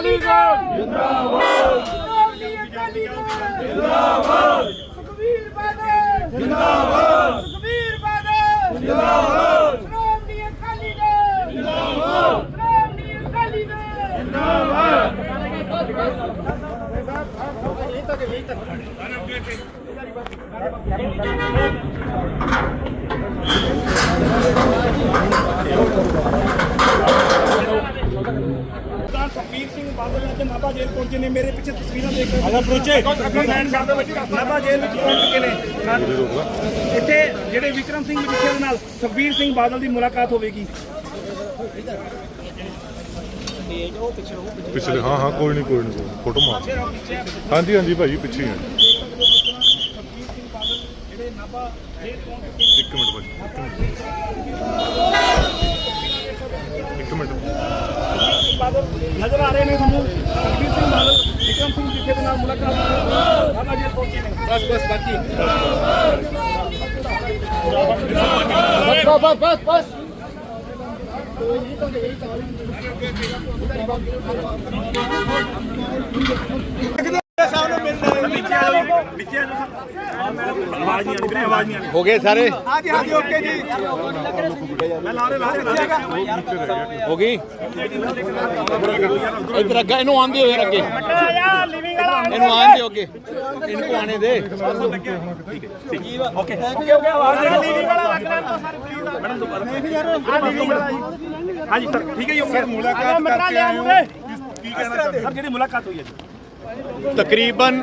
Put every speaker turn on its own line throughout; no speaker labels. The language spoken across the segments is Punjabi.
ਅਕਾਲੀ ਦਲ। ਜਿੰਦਾਬਾਦ। ਜਿੰਦਾਬਾਦ ਸੁਖਬੀਰ ਬਾਦਲ। ਜਿੰਦਾਬਾਦ। ਸੁਖਬੀਰ ਬਾਦਲ। ਜਿੰਦਾਬਾਦ। ਸ਼੍ਰੋਮਣੀ ਅਕਾਲੀ ਦਲ। ਜਿੰਦਾਬਾਦ। ਸ਼੍ਰੋਮਣੀ ਅਕਾਲੀ ਦਲ।
ਸਰਦਾਰ ਸੁਖਬੀਰ ਸਿੰਘ ਬਾਦਲ ਅੱਜ ਨਾਭਾ ਜੇਲ੍ਹ ਪਹੁੰਚੇ ਨੇ। ਮੇਰੇ ਪਿੱਛੇ ਤਸਵੀਰਾਂ ਦੇਖ ਰਹੇ ਅਗਰ ਪਹੁੰਚੇ। ਨਾਭਾ ਜੇਲ੍ਹ ਵਿੱਚ ਪਹੁੰਚ ਚੁੱਕੇ ਨੇ। ਇੱਥੇ ਜਿਹੜੇ ਵਿਕਰਮ ਸਿੰਘ ਮਜੀਠੀਆ ਦੇ ਨਾਲ ਸੁਖਬੀਰ ਸਿੰਘ ਬਾਦਲ ਦੀ ਮੁਲਾਕਾਤ ਹੋਵੇਗੀ।
ਪਿਛਲੇ ਹਾਂ ਹਾਂ ਕੋਈ ਨਹੀਂ ਕੋਈ ਨਹੀਂ ਫੋਟੋ ਮਾਰ। ਹਾਂਜੀ ਹਾਂਜੀ ਭਾਜੀ ਪਿੱਛੇ ਹੀ ਹੈ
ਸੁਖਬੀਰ ਸਿੰਘ ਬਾਦਲ ਜਿਹੜੇ ਨਾਭਾ ਜੇਲ੍ਹ ਪਹੁੰਚ ਚੁੱਕੇ
ਇੱਕ ਮਿੰਟ ਇੱਕ ਮਿੰਟ। ਇੱਕ ਮਿੰਟ।
ਬਾਦਲ ਨਜ਼ਰ ਆ ਰਹੇ ਨੇ ਤੁਹਾਨੂੰ ਸੁਖਬੀਰ ਸਿੰਘ ਬਾਦਲ ਵਿਕਰਮ ਸਿੰਘ ਮਜੀਠੀਆ ਦੇ ਨਾਲ ਮੁਲਾਕਾਤ ਨਾਭਾ ਜੇਲ੍ਹ ਪਹੁੰਚੇ ਨੇ। ਬਸ ਬਸ ਬਾਕੀ। ਨੀਚੇ ਆ ਜਾਓ ਨੀਚੇ ਆ ਜਾਓ ਆਵਾਜ਼ ਨਹੀਂ ਆ ਰਹੀ ਵੀਰੇ ਆਵਾਜ਼ ਨਹੀਂ ਆ ਰਹੀ
ਹੋ ਗਏ ਸਾਰੇ?
ਮੈਂ ਲਾ ਰਹੇ ਲਾ ਰਹੇ ਲਾ ਰਹੇ
ਹੋ ਗਈ? ਇੱਧਰ ਅੱਗੇ ਇਹਨੂੰ ਆਂਦੇ ਹੋਏ ਅੱਗੇ। ਇਹਨੂੰ ਆਂਦੇ ਅੱਗੇ। ਇਹਨੂੰ ਆਣੇ ਦੇ।
ਓਕੇ ਓਕੇ ਓਕੇ ਆਵਾਜ਼ ਦੇ ਲੀਵਿੰਗ ਵਾਲਾ ਲੱਗ ਰਿਹਾ ਤਾਂ ਸਾਰੇ ਪਲੀਜ਼ ਮੈਡਮ ਦੁਬਾਰਾ ਹਾਂ ਲੀਵਿੰਗ ਵਾਲਾ ਜੀ ਹਾਂਜੀ ਸਰ ਠੀਕ ਹੈ ਜੀ ਓਕੇ। ਮੁਲਾਕਾਤ ਕਰਕੇ ਆਏ ਹੋ। ਕੀ ਕਹਿਣਾ ਸਰ ਜਿਹੜੀ ਮੁਲਾਕਾਤ ਹੋਈ ਹੈ ਜੀ।
ਤਕਰੀਬਨ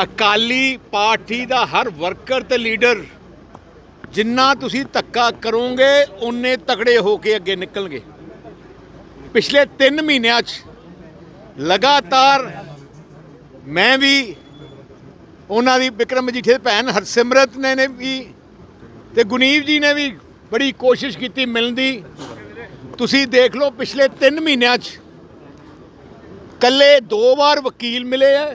ਅਕਾਲੀ ਪਾਰਟੀ ਦਾ ਹਰ ਵਰਕਰ ਤੇ ਲੀਡਰ ਜਿੰਨਾ ਤੁਸੀਂ ਧੱਕਾ ਕਰੋਗੇ ਉਨੇ ਤਕੜੇ ਹੋ ਕੇ ਅੱਗੇ ਨਿਕਲਣਗੇ। ਪਿਛਲੇ 3 ਮਹੀਨਿਆਂ 'ਚ ਲਗਾਤਾਰ ਮੈਂ ਵੀ, ਉਹਨਾਂ ਦੀ ਵਿਕਰਮ ਮਜੀਠੀਆ ਦੀ ਭੈਣ ਹਰਸਿਮਰਤ ਨੇ ਨੇ ਵੀ ਤੇ ਗੁਨੀਵ ਜੀ ਨੇ ਵੀ ਬੜੀ ਕੋਸ਼ਿਸ਼ ਕੀਤੀ ਮਿਲਣ ਦੀ। ਤੁਸੀਂ ਦੇਖ ਲਓ, ਪਿਛਲੇ 3 ਮਹੀਨਿਆਂ 'ਚ ਕੱਲੇ ਦੋ ਵਾਰ ਵਕੀਲ ਮਿਲੇ ਆ।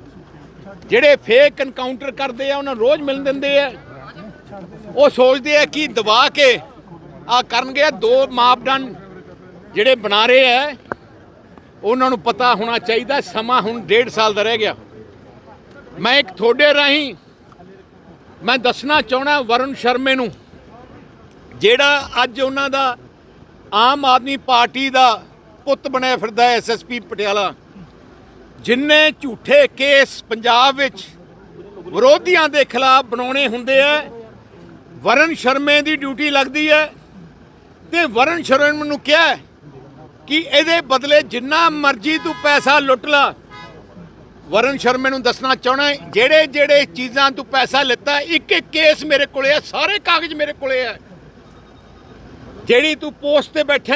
ਜਿਹੜੇ ਫੇਕ ਐਨਕਾਊਂਟਰ ਕਰਦੇ ਆ, ਉਹਨਾਂ ਨੂੰ ਰੋਜ਼ ਮਿਲਣ ਦਿੰਦੇ ਆ। ਉਹ ਸੋਚਦੇ ਆ ਕਿ ਦਬਾ ਕੇ ਆ ਕਰਨਗੇ ਦੋ ਮਾਪਦੰਡ ਜਿਹੜੇ ਬਣਾ ਰਹੇ ਆ, ਉਹਨਾਂ ਨੂੰ ਪਤਾ ਹੋਣਾ ਚਾਹੀਦਾ, ਸਮਾਂ ਹੁਣ ਡੇਢ ਸਾਲ ਦਾ ਰਹਿ ਗਿਆ। ਮੈਂ ਇੱਕ ਤੁਹਾਡੇ ਰਾਹੀਂ ਮੈਂ ਦੱਸਣਾ ਚਾਹਣਾ ਵਰੁਣ ਸ਼ਰਮੇ ਨੂੰ, ਜਿਹੜਾ ਅੱਜ ਉਹਨਾਂ ਦਾ ਆਮ ਆਦਮੀ ਪਾਰਟੀ ਦਾ ਪੁੱਤ ਬਣਿਆ ਫਿਰਦਾ ਹੈ ਐਸਐਸਪੀ ਪਟਿਆਲਾ। ਜਿੰਨੇ ਝੂਠੇ ਕੇਸ ਪੰਜਾਬ ਵਿੱਚ ਵਿਰੋਧੀਆਂ ਦੇ ਖਿਲਾਫ ਬਣਾਉਣੇ ਹੁੰਦੇ ਆ ਵਰਨ ਸ਼ਰਮੇ ਦੀ ਡਿਊਟੀ ਲੱਗਦੀ ਹੈ ਤੇ ਵਰਨ ਸ਼ਰਮ ਨੂੰ ਕਿਹਾ ਕਿ ਇਹਦੇ ਬਦਲੇ ਜਿੰਨਾ ਮਰਜ਼ੀ ਤੂੰ ਪੈਸਾ ਲੁੱਟ ਲਾ। ਵਰਨ ਸ਼ਰਮੇ ਨੂੰ ਦੱਸਣਾ ਚਾਹਣਾ ਜਿਹੜੇ ਜਿਹੜੇ ਚੀਜ਼ਾਂ ਤੂੰ ਪੈਸਾ ਲਿੱਤਾ ਇੱਕ ਇੱਕ ਕੇਸ ਮੇਰੇ ਕੋਲੇ ਆ, ਸਾਰੇ ਕਾਗਜ਼ ਮੇਰੇ ਕੋਲੇ ਆ। ਜਿਹੜੀ ਤੂੰ ਪੋਸਟ ਤੇ ਬੈਠਾ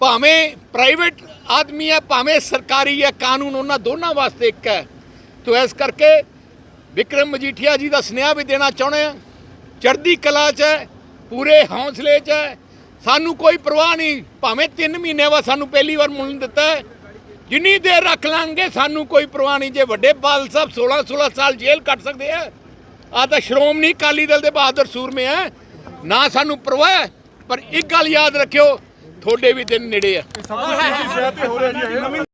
ਭਾਵੇਂ ਪ੍ਰਾਈਵੇਟ ਆਦਮੀ ਹੈ, ਭਾਵੇਂ ਸਰਕਾਰੀ ਹੈ, ਕਾਨੂੰਨ ਉਹਨਾਂ ਦੋਨਾਂ ਵਾਸਤੇ ਇੱਕ ਹੈ। ਤੋ ਇਸ ਕਰਕੇ ਵਿਕਰਮ ਮਜੀਠੀਆ ਜੀ ਦਾ ਸੁਨੇਹਾ ਵੀ ਦੇਣਾ ਚਾਹੁੰਦੇ ਆ ਚੜ੍ਹਦੀ ਕਲਾ 'ਚ ਹੈ, ਪੂਰੇ ਹੌਸਲੇ 'ਚ ਹੈ। ਸਾਨੂੰ ਕੋਈ ਪਰਵਾਹ ਨਹੀਂ, ਭਾਵੇਂ 3 ਮਹੀਨੇ ਬਾਅਦ ਸਾਨੂੰ ਪਹਿਲੀ ਵਾਰ ਮੁੱਲ ਦਿੱਤਾ ਹੈ। ਜਿੰਨੀ ਦੇਰ ਰੱਖ ਲਾਂਗੇ, ਸਾਨੂੰ ਕੋਈ ਪਰਵਾਹ ਨਹੀਂ। ਜੇ ਵੱਡੇ ਬਾਦਲ ਸਾਹਿਬ 16 16 ਸਾਲ ਜੇਲ੍ਹ ਕੱਟ ਸਕਦੇ ਆ ਆ ਤਾਂ ਸ਼੍ਰੋਮਣੀ ਅਕਾਲੀ ਦਲ ਦੇ ਬਹਾਦਰ ਸੂਰਮੇ ਹੈ ਨਾ ਸਾਨੂੰ ਪਰਵਾਹ ਪਰ ਇੱਕ ਗੱਲ ਯਾਦ ਰੱਖਿਓ ਤੁਹਾਡੇ ਵੀ ਦਿਨ ਨੇੜੇ ਆ।
ਸ਼ਾਇਦ ਹੋ ਰਿਹਾ ਜੀ